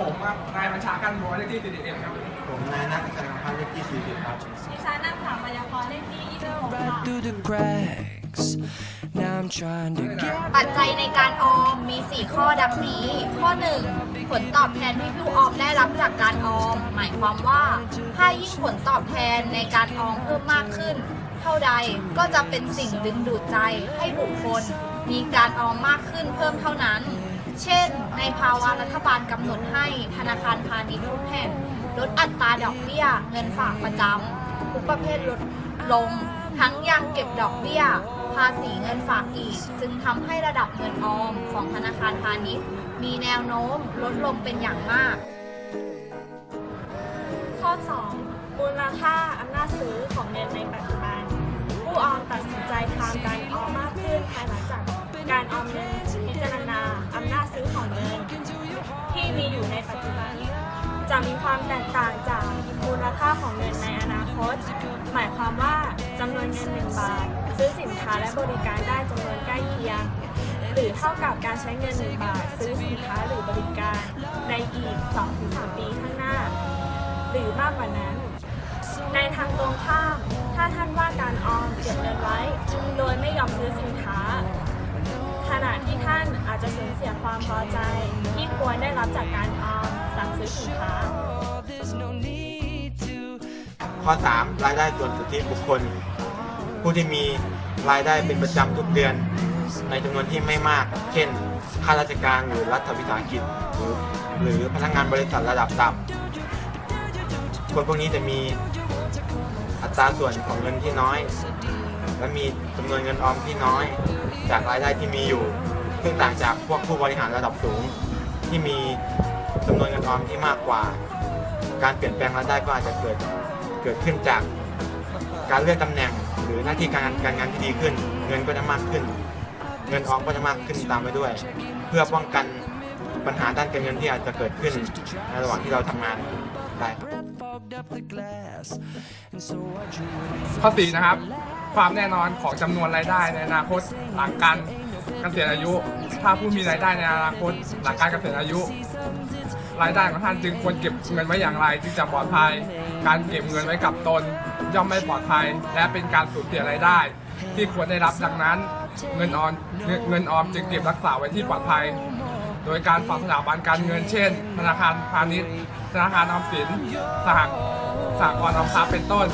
ผมครับนายบัญชาการบัวเลขที่ 41 ครับ ผมนายนักชัยพันธ์เลขที่ 40 ครับดิฉันนางสาวมายากรเลขที่26 right ค่ะ through the cracks. Now I'm trying to get ปัจจัยในการออมมี 4 ข้อดังนี้ ข้อ 1 ผลตอบแทนที่ผู้ออมได้รับจากการออม หมายความว่า ถ้ายิ่งผลตอบแทนในการออมเพิ่มมากขึ้น เท่าใดก็จะเป็นสิ่งดึงดูดใจให้บุคคล มีการออมมากขึ้นเพิ่มเท่านั้น เช่น ในภาวะรัฐบาลกำหนดให้ธนาคารพาณิชย์ทุกแห่งลดอัตราดอกเบี้ยเงินฝากประจำทุกประเภทลดลง ทั้งยังเก็บดอกเบี้ย ภาษีเงินฝากอีก จึงทำให้ระดับเงินออมของธนาคารพาณิชย์ มีแนวโน้มลดลงเป็นอย่างมาก ข้อ 2 มูลค่าอำนาจซื้อของเงินในปัจจุบัน ผู้ออมตัดสินใจทำการออมมากขึ้นภายหลังจากการออมเงิน จะมีความแตกต่างจากมูลค่าของเงินในอนาคต หมายความว่าจำนวนเงิน 1 บาท ซื้อสินค้าและบริการได้จำนวนใกล้เคียง หรือเท่ากับการใช้เงิน 1 บาท ซื้อสินค้าหรือบริการในอีก 2-3 ปีข้างหน้า หรือมากกว่านั้น ในทางตรงข้าม ถ้าท่านว่าการออมเก็บเงินไว้ โดยไม่ยอมซื้อสินค้าขณะที่ท่านอาจจะสูญเสียความพอใจที่ควรได้รับจากการออมสั่งซื้อสินค้า ข้อ 3 รายได้ส่วนสุทธิบุคคล ผู้ที่มีรายได้เป็นประจำทุกเดือน ในจำนวนที่ไม่มาก เช่น ข้าราชการหรือรัฐวิสาหกิจ หรือหรือพนักงานบริษัทระดับต่ำคนพวกนี้จะมีอัตราส่วนของเงินที่น้อย และมีจำนวนเงินออมที่น้อย จากรายได้ที่มีอยู่ ซึ่งต่างจากพวกผู้บริหารระดับสูง ที่มีจำนวนเงินออมที่มากกว่า การเปลี่ยนแปลงรายได้ก็อาจจะเกิด เกิดขึ้นจากการเลื่อนตำแหน่ง หรือหน้าที่การงานการงานที่ดีขึ้น เงินก็จะมากขึ้น เงินออมก็จะมากขึ้นตามไปด้วย เพื่อป้องกันปัญหาด้านการเงินที่อาจจะเกิดขึ้นในระหว่างที่เราทำงานได้ข้อ4นะครับ ความแน่นอนของจำนวนรายได้ในอนาคตหลังการเกษียณอายุ ถ้าผู้มีรายได้ในอนาคต หลังการเกษียณอายุ รายได้ของท่านจึงควรเก็บเงินไว้อย่างไร จึงจะปลอดภัย การเก็บเงินไว้กับตน ย่อมไม่ปลอดภัย และเป็นการสูญเสียรายได้ ที่ควรได้รับดังนั้น เงินออมเงินเงินออมจึงเก็บรักษาไว้ที่ปลอดภัย โดยการฝากสถาบันการเงินเช่น ธนาคารพาณิชย์ธนาคารออมสินสหสหกรณ์ออมทรัพย์เป็นต้น